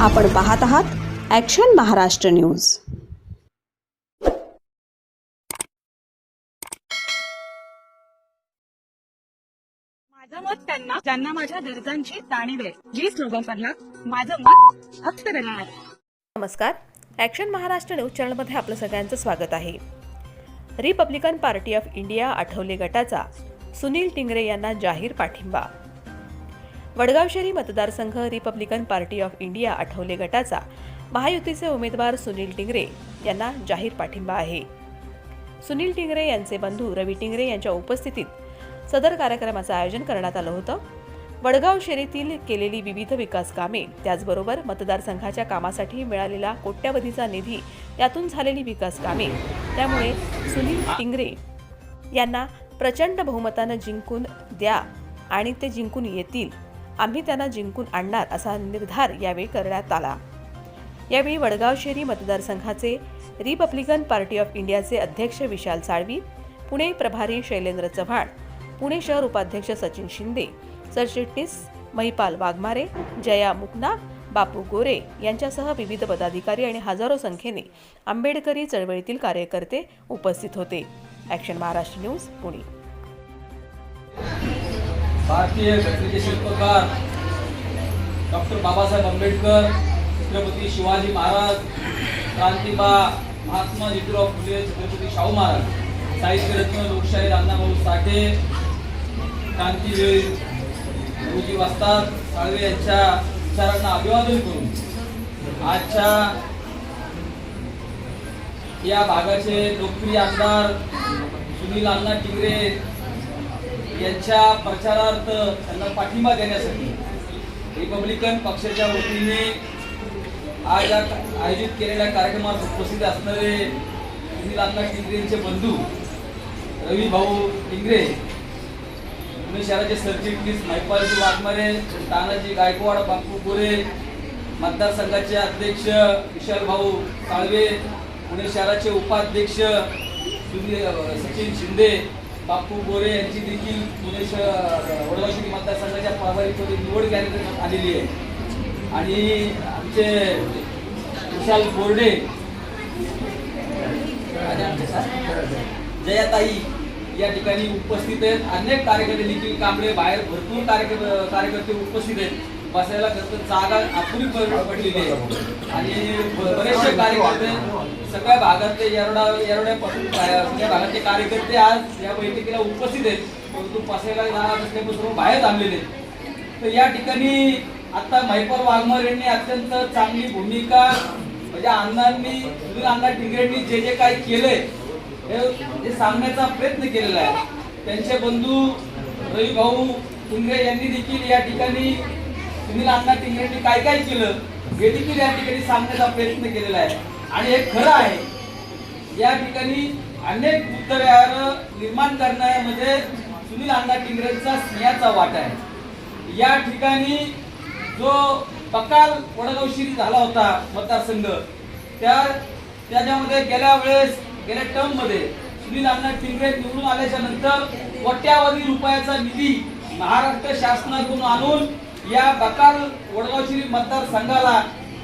आपण पाहत आहात ॲक्शन महाराष्ट्र न्यूज माझं मत त्यांना ज्यांना माझ्या गरजांची जाणीव आहे जी स्लोगनला माझं मत फक्त आहे नमस्कार. ॲक्शन महाराष्ट्र न्यूज चॅनलमध्ये आपलं सगळ्यांचं स्वागत आहे. Republican party of India Athawale गटाचा सुनील टिंगरे यांना जाहीर पाठिंबा. वडगाव शहरी मतदारसंघ Republican party of India Athawale गटाचा महायुतीचे उमेदवार सुनील टिंगरे यांना जाहीर पाठिंबा आहे. सुनील टिंगरे यांचे बंधू रवी टिंगरे यांच्या उपस्थितीत सदर कार्यक्रमाचं आयोजन करण्यात आलं होतं. वडगाव शेरीतील केलेली विविध विकास कामे त्याचबरोबर मतदारसंघाच्या कामासाठी मिळालेला कोट्यावधीचा निधी त्यातून झालेली विकास कामे. त्यामुळे सुनील टिंगरे यांना प्रचंड बहुमतानं जिंकून द्या आणि ते जिंकून येतील. आम्ही त्यांना जिंकून आणणार असा निर्धार यावेळी करण्यात आला. यावेळी वडगाव शहरी मतदारसंघाचे रिपब्लिकन पार्टी ऑफ इंडियाचे अध्यक्ष विशाल साळवी पुणे प्रभारी शैलेंद्र चव्हाण पुणे शहर उपाध्यक्ष सचिन शिंदे सरचिटणीस महिपाल वाघमारे जया मुकना बापू गोरे यांच्यासह विविध पदाधिकारी आणि हजारो संख्येने आंबेडकरी चळवळीतील कार्यकर्ते उपस्थित होते. ॲक्शन महाराष्ट्र न्यूज पुणे भारतीय घटनेचे शिल्पकार डॉक्टर बाबासाहेब आंबेडकर छत्रपती शिवाजी महाराज क्रांतिबा महात्मा ज्योतिराव फुले छत्रपती शाहू महाराज साहित्यरत्न लोकशाही अण्णाभाऊ साठे क्रांतीवीर गुरुजी वासतात साळवे यांच्या विचारांना अभिवादन करून आजच्या या भागाचे लोकप्रिय आमदार सुनील अण्णा टिंगरे यांच्या प्रचारार्थ त्यांना पाठिंबा देण्यासाठी रिपब्लिकन पक्षाच्या वतीने आज या आयोजित केलेल्या कार्यक्रमात उपस्थित असणारे सुनील अण्णा टिंगरे यांचे बंधू रवी भाऊ टिंगरे पुणे शहराचे सरचिटणीस महिपालजी वाघमारे तानाजी गायकवाड बापू गोरे मतदारसंघाचे अध्यक्ष विशाल भाऊ साळवे पुणे शहराचे उपाध्यक्ष सुनील सचिन शिंदे बापू गोरे यांची देखील पुणे शहर वडगाव मतदारसंघाच्या प्रभारीपदी निवड करण्यात आलेली आहे. आणि आमचे विशाल बोर्डे आणि आमचे जयाताई या ठिकाणी उपस्थित आहेत. अनेक कार्यकर्ते निखिल कांबळे बाहेर भरपूर कार्यकर्ते उपस्थित आहेत. बसायला खरं जागा अपुरी पडलेली आहे. आणि बरेचसे कार्यकर्ते सगळ्या भागातले येरडा येरवड्यापासून बाहेर- सगळ्या भागातले कार्यकर्ते आज या बैठकीला उपस्थित आहेत. परंतु बसायला जागा नसल्यापासून बाहेर थांबलेले आहेत. तर या ठिकाणी आता महिपाल वाघमार यांनी अत्यंत चांगली भूमिका म्हणजे अण्णांनी सुनील अण्णा टिंगरेंनी जे जे काही केलंय हे हे सांगण्याचा प्रयत्न केलेला आहे. त्यांचे बंधू रवी भाऊ टिंगरे यांनी देखील या ठिकाणी सुनील अण्णा टिंगरेंनी काय काय केलं हे देखील या ठिकाणी सांगण्याचा प्रयत्न केलेला आहे. आणि हे खरं आहे या ठिकाणी अनेक उत्तरावर निर्माण करण्यामध्ये म्हणजे सुनील अण्णा टिंगरेंचा स्नेहाचा वाटा आहे. या ठिकाणी जो बकाल वडगाव झाला होता मतदारसंघ त्या त्याच्यामध्ये गेल्या वेळेस गेल्या टर्ममध्ये सुनील अण्णा टिंगरे निवडून आल्याच्यानंतर कोट्यावधी रुपयाचा निधी महाराष्ट्र शासनाकडून आणून या बकाल वडगाव मतदारसंघाला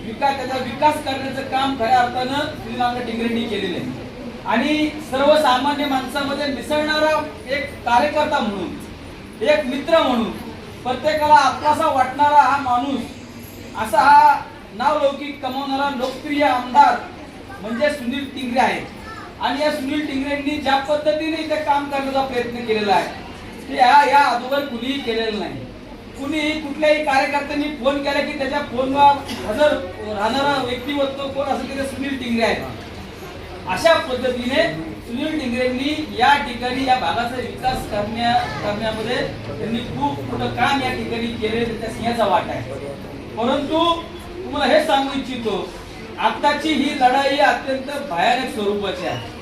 विकास त्याचा विकास करण्याचं काम खऱ्या अर्थानं सुनील अण्णा टिंगरेंनी केलेलं आहे. आणि सर्वसामान्य माणसामध्ये मिसळणारा एक कार्यकर्ता म्हणून एक मित्र म्हणून प्रत्येकाला आपलासा वाटणारा हा माणूस असा हा नावलौकिक कमावणारा लोकप्रिय आमदार म्हणजे सुनील टिंगरे आहे आणि या सुनील टिंगरेंनी ज्या पद्धतीने इथे काम करण्याचा प्रयत्न केलेला आहे ते या या अगोदर कुणीही केलेलं नाही. कुणी कुठल्याही कार्यकर्त्यांनी फोन केला की त्याच्या फोनवर हजर राहणारा व्यक्तिमत्व कोण असेल की सुनील टिंगरे आहे अशा पद्धतीने सुनील टिंगरेंनी या ठिकाणी या भागाचा विकास करण्या करण्यामध्ये त्यांनी खूप मोठं काम या ठिकाणी केले त्याच्या सिंहाचा वाटा आहे. परंतु तुम्हाला हे सांगू इच्छितो आत्ताची ही लढाई अत्यंत भयानक स्वरूपाची आहे.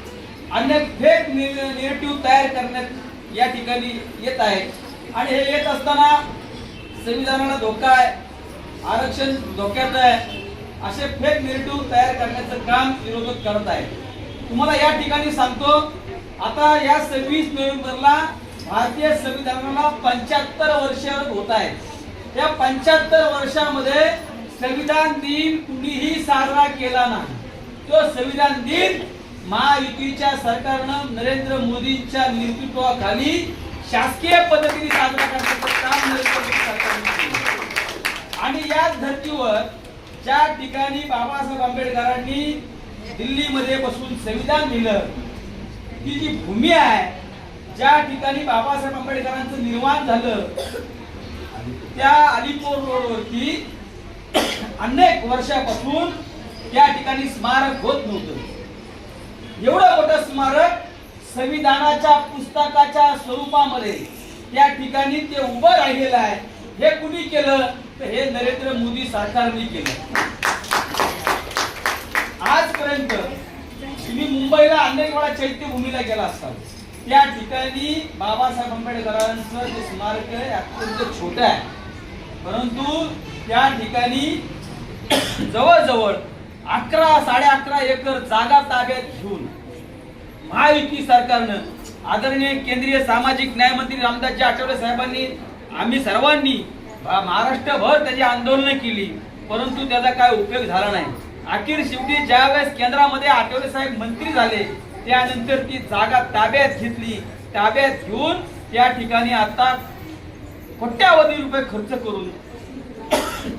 अनेक फेक निगेटिव्ह तयार करण्यात या ठिकाणी येत आहे. आणि हे येत असताना संविधानाला धोका आहे आरक्षण धोक्यात आहे असे फेक निगेटिव्ह तयार करण्याचं काम विरोधक करत आहे तुम्हाला या ठिकाणी सांगतो आता या सव्वीस नोव्हेंबरला भारतीय संविधानाला पंच्याहत्तर वर्ष होत आहेत या पंच्याहत्तर वर्षामध्ये संविधान दिन कुणीही साजरा केला नाही. तो संविधान दिन महायुतीच्या सरकारनं नरेंद्र मोदींच्या नेतृत्वाखाली शासकीय पद्धतीने साजरा करण्याचं काम नरेंद्र मोदी सरकारने केलं. आणि याच धर्तीवर ज्या ठिकाणी बाबासाहेब आंबेडकरांनी दिल्लीमध्ये बसून संविधान लिहिलं ती जी भूमी आहे ज्या ठिकाणी बाबासाहेब आंबेडकरांचं निर्माण झालं त्या अलीपूर रोडवरती अनेक वर्षापासून त्या ठिकाणी स्मारक होत नव्हतं. एवढं मोठं स्मारक संविधानाच्या पुस्तकाच्या स्वरूपामध्ये त्या ठिकाणी ते उभं राहिलेलं आहे. हे कुणी केलं? तर हे नरेंद्र मोदी सरकारने केलं. आजपर्यंत तुम्ही मुंबईला अनेक वेळा चैत्यभूमीला गेला असाल. त्या ठिकाणी बाबासाहेब आंबेडकरांचं जे स्मारक आहे अत्यंत छोटं आहे. परंतु त्या ठिकाणी जवळजवळ अकरा साडे अकरा एकर जागा ताब्यात घेऊन महायुती सरकारनं आदरणीय केंद्रीय सामाजिक न्याय मंत्री रामदासजी आठवले साहेबांनी आम्ही सर्वांनी महाराष्ट्रभर त्याची आंदोलनं केली परंतु त्याचा काय उपयोग झाला नाही. अखेर शेवटी ज्यावेळेस केंद्रामध्ये आठवले साहेब मंत्री झाले त्यानंतर ती जागा ताब्यात घेतली. ताब्यात घेऊन त्या ठिकाणी आता कोट्यावधी रुपये खर्च करून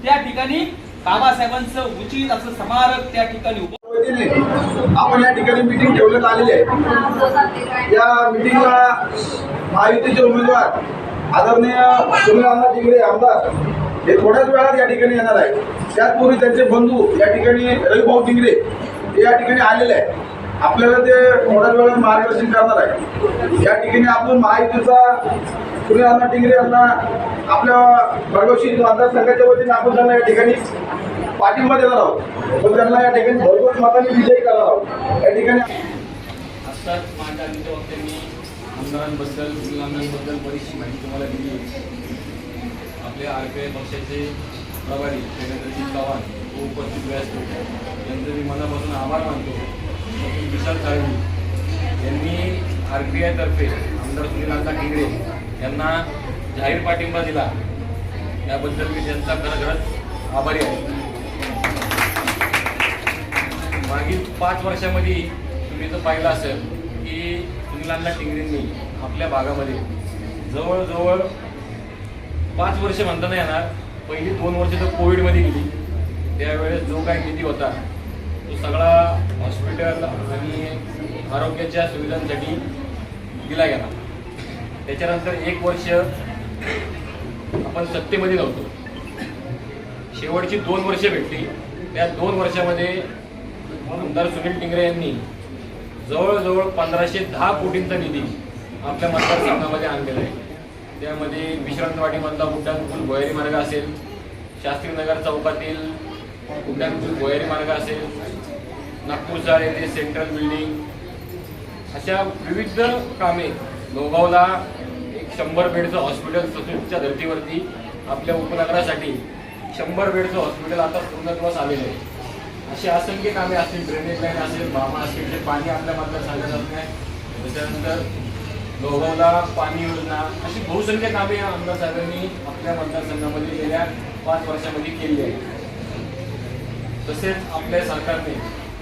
त्या ठिकाणी बाबासाहेबांचं उचित असं स्मारक त्या ठिकाणी आपण या ठिकाणी मिटिंग ठेवण्यात आलेली आहे. या मिटिंगला महायुतीचे उमेदवार आदरणीय सुनील टिंगरे आमदार हे थोड्याच वेळात या ठिकाणी येणार आहे त्याचपूर्वी त्यांचे बंधू या ठिकाणी रविभाऊ टिंगरे हे या ठिकाणी आलेले आहे आपल्याला ते थोड्याच वेळात मार्गदर्शन करणार आहे या ठिकाणी आपण महायुतीचा सुनील अण्णा टिंगरे यांना आपल्या भरगवशी मतदारसंघाच्या वतीने आपण त्यांना या ठिकाणी पाठिंबा देणार आहोत. पण त्यांना या ठिकाणी भरघोस मताने विजयी करणार आहोत. या ठिकाणी आत्ताच वक्त्यांनी आमदारांबद्दल मुलांबद्दल बरीचशी माहिती तुम्हाला दिली. आपल्या आर पी आय पक्षाचे प्रभारी देवेंद्रजी चव्हाण व उपस्थित व्यासपीठ यांचं मी मनापासून आभार मानतो. विशाल साळवी यांनी आर पी आयतर्फे आमदार सुनीलांना टिंगरे यांना जाहीर पाठिंबा दिला. याबद्दल मी त्यांचा खरं आभारी आहे. मागील पाच वर्षामध्ये तुम्ही जर पाहिलं असेल की मुलांना टिंगरींनी आपल्या भागामध्ये. जवळजवळ पाच वर्ष म्हणता नाही येणार पहिली दोन वर्ष तर कोविडमध्ये गेली. त्यावेळेस जो काही निधी होता तो सगळा हॉस्पिटल आणि आरोग्याच्या सुविधांसाठी दिला गेला. त्याच्यानंतर एक वर्ष आपण सत्तेमध्ये नव्हतो. शेवटची दोन वर्ष भेटली. त्या दोन वर्षामध्ये आमदार सुनील टिंगरे यांनी जवळजवळ पंधराशे दहा कोटींचा निधी आपल्या मतदारसंघामध्ये आणलेला आहे. त्यामध्ये विश्रांतवाडीमधला उड्डाण पूल भुयारी मार्ग असेल शास्त्रीनगर चौकातील उड्डाणपूल भुयारी मार्ग असेल नागपूर चाळ येथे सेंट्रल बिल्डिंग अशा विविध कामे लोगावला एक शंभर बेडचं हॉस्पिटल ससूरच्या धर्तीवरती आपल्या उपनगरासाठी शंभर बेडचं हॉस्पिटल आता पूर्णत्वास आलेलं आहे. अशी असंख्य कामे असतील ड्रेनेज लाईन असेल भामा असेल जे पाणी आपल्या मतदारसंघात जात नाही त्याच्यानंतर लोगावला पाणी योजना अशी बहुसंख्य कामे आमदार साहेबांनी आपल्या मतदारसंघामध्ये गेल्या पाच वर्षामध्ये केली आहे तसेच आपल्या सरकारने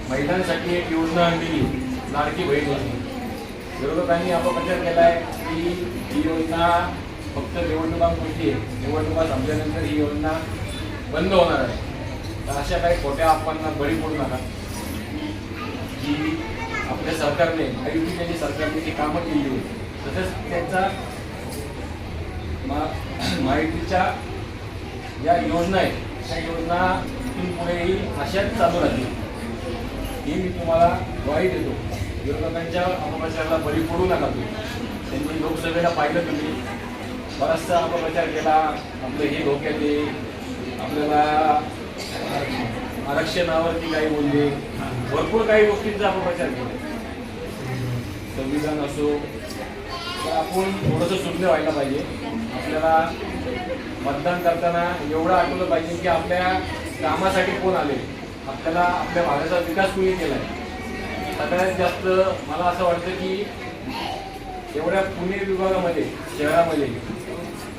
महिलांसाठी एक योजना आणली लाडकी बहीण योजना. विरोधकांनी अपप्रचार केला आहे की ही योजना फक्त निवडणुकांपुरती आहे. निवडणुका संपल्यानंतर ही योजना बंद होणार आहे. तर अशा काही खोट्या अफवांना बळी पडू नका. की आपल्या सरकारने महायुतीच्या जी सरकारने जी कामं केली होती तसंच त्यांचा मा- ज्या योजना आहेत त्या योजना इथून पुढेही अशाच चालू राहतील. ही मी तुम्हाला ग्वाही देतो. विरोधकांच्या अपप्रचाराला बळी पडू नका तुम्ही. त्यांनी लोकसभेला पाहिलं तुम्ही. बराचसा अपप्रचार केला. आपलं हे धोक्यात आपल्याला आरक्षणावरती काही बोलले. भरपूर काही गोष्टींचा अपप्रचार केला. संविधान असो तर आपण थोडंसं शुद्ध व्हायला पाहिजे. आपल्याला मतदान करताना एवढं आठवलं पाहिजे की आपल्या कामासाठी कोण आले. आपल्याला आपल्या भागाचा विकास कोणी केला आहे सगळ्यात जास्त मला असं वाटतं की एवढ्या पुणे विभागामध्ये शहरामध्ये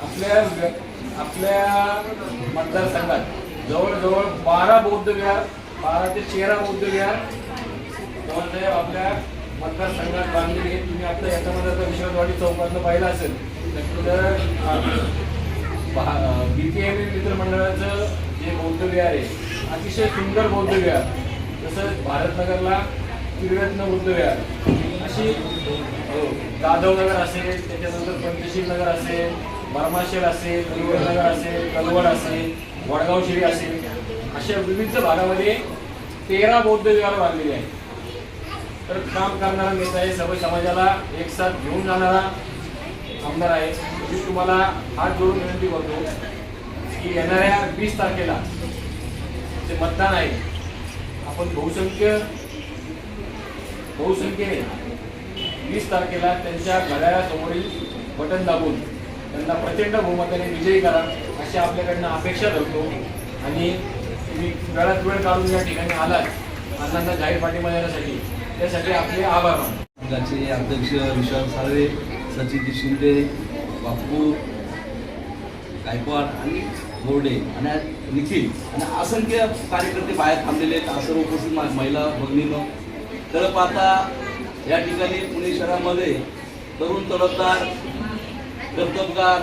आपल्या व्य- आपल्या मतदारसंघात जवळजवळ बारा बौद्ध विहार बारा ते तेरा बौद्ध विहार जवळजवळ आपल्या मतदारसंघात बांधलेली आहे तुम्ही आता याच्यामध्ये आता विश्वासवाडी चौकातलं पाहिलं असेल तर बीपीएम मित्रमंडळाचं जे बौद्ध विहार आहे अतिशय सुंदर बौद्ध विहार तसंच भारतनगरला तिरव्यातनं बौद्ध विहार अशी जाधवनगर जाधव नगर असेल त्याच्यानंतर पंचशील नगर असेल बर्माशेल असेल कलिवड नगर असेल कलवड असेल वडगाव शिरी असेल. अशा विविध भागामध्ये तेरा बौद्ध विहार बांधलेले आहेत. तर काम करणारा नेता आहे सर्व समाजाला एक साथ घेऊन जाणारा आमदार आहे. मी तुम्हाला हात जोडून विनंती करतो की येणाऱ्या वीस तारखेला जे मतदान आहे आपण बहुसंख्य बहुसंख्येने वीस तारखेला त्यांच्या घड्याळासमोरील बटन दाबून त्यांना प्रचंड बहुमताने विजयी करा. अशा आपल्याकडनं अपेक्षा करतो. आणि तुम्ही वेळात वेळ काढून या ठिकाणी आलात अण्णांना जाहीर पाठिंबा देण्यासाठी. त्यासाठी आपले आभार मानतो. अध्यक्ष विशाल साळवे सचिन शिंदे बापू गायकवाड आणि बोर्डे आणि निखिल आणि असंख्य कार्यकर्ते बाहेर थांबलेले आहेत. सर्व उपस्थित महिला भगिनीनं. तर पाहता या ठिकाणी पुणे शहरामध्ये तरुण तडफदार कर्तबगार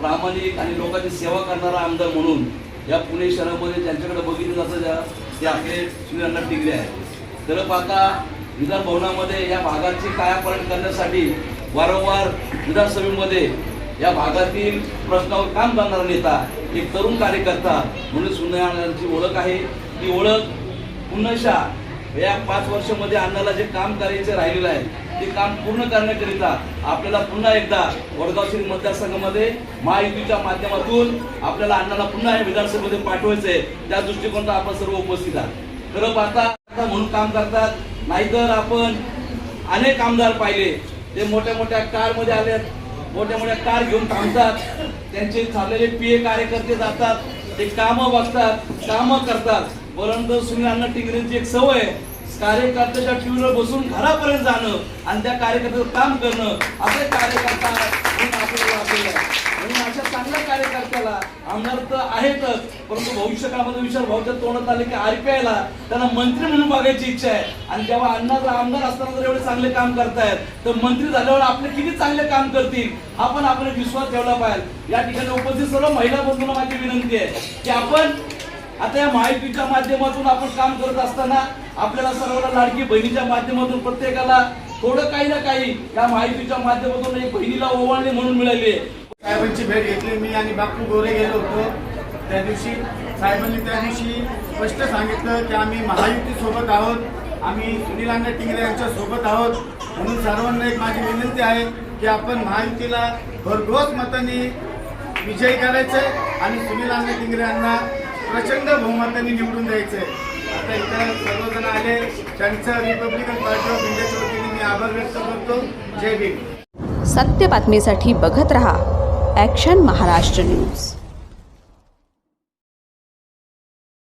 प्रामाणिक आणि लोकांची सेवा करणारा आमदार म्हणून या पुणे शहरामध्ये ज्यांच्याकडे बघितलं जातं त्या ते आपले सुनील टिकले आहे आहेत. तर पाहता विधान भवनामध्ये या भागाची कायापालट करण्यासाठी वारंवार विधानसभेमध्ये या भागातील प्रश्नावर काम करणारा नेता एक तरुण कार्यकर्ता म्हणून सुनील ओळख आहे. ती ओळख पुन्हा या पाच वर्षामध्ये अण्णाला जे काम करायचे राहिलेलं आहे ते काम पूर्ण करण्याकरिता आपल्याला पुन्हा एकदा वडगाव श्री मतदारसंघामध्ये महायुतीच्या माध्यमातून आपल्याला अण्णाला पुन्हा या विधानसभेमध्ये पाठवायचंय. त्या दृष्टिकोनात आपण सर्व उपस्थित आहात. खरं पाहता म्हणून काम करतात नाहीतर आपण अनेक आमदार पाहिले. ते मोठ्या मोठ्या कारमध्ये आलेत मोठ्या मोठ्या कार घेऊन थांबतात. त्यांचे चाललेले पीए कार्यकर्ते जातात ते कामं बघतात कामं करतात. परंतु सुनील अण्णा टिंगरेंची एक सवय. आहे, कार्यकर्त्याच्या टीव्हीवर बसून घरापर्यंत जाणं आणि त्या कार्यकर्त्याचं काम करणं. असे कार्यकर्ता म्हणून अशा चांगल्या कार्यकर्त्याला आमदार तर आहेतच. परंतु भविष्य कामाचा विचार भाऊच्या तोंडात आले की आरपीआयला त्यांना मंत्री म्हणून बघायची इच्छा आहे. आणि जेव्हा अण्णा जर आमदार असताना जर एवढे चांगले काम करतायत तर मंत्री झाल्यावर आपले किती चांगले काम करतील हा पण आपण आपला विश्वास ठेवला पाहिजे. या ठिकाणी उपस्थित सर्व महिला बंधूंना माझी विनंती आहे की आपण आता या माहितीच्या माध्यमातून आपण काम करत असताना आपल्याला सर्वांना लाडकी बहिणीच्या माध्यमातून प्रत्येकाला थोडं काही ना काही या माहितीच्या माध्यमातून एक बहिणीला ओवाळणी म्हणून मिळाली साहेबांची भेट घेतली मी आणि बापू गोरे गेलो होतो त्या दिवशी. साहेबांनी त्या दिवशी स्पष्ट सांगितलं की आम्ही महायुती सोबत आहोत आम्ही सुनील टिंगरे यांच्या सोबत आहोत. म्हणून सर्वांना एक माझी विनंती आहे की आपण महायुतीला भरघोस मतांनी विजयी करायचं आणि सुनील अण्णा टिंगरे यांना प्रचंड बहुमतांनी निवडून द्यायचंय. आता इथं सर्वजण आले त्यांचं रिपब्लिकन पार्टी ऑफ इंडियाच्या वतीने मी आभार व्यक्त करतो. जय भीम. सत्य बातमीसाठी बघत रहा ॲक्शन महाराष्ट्र न्यूज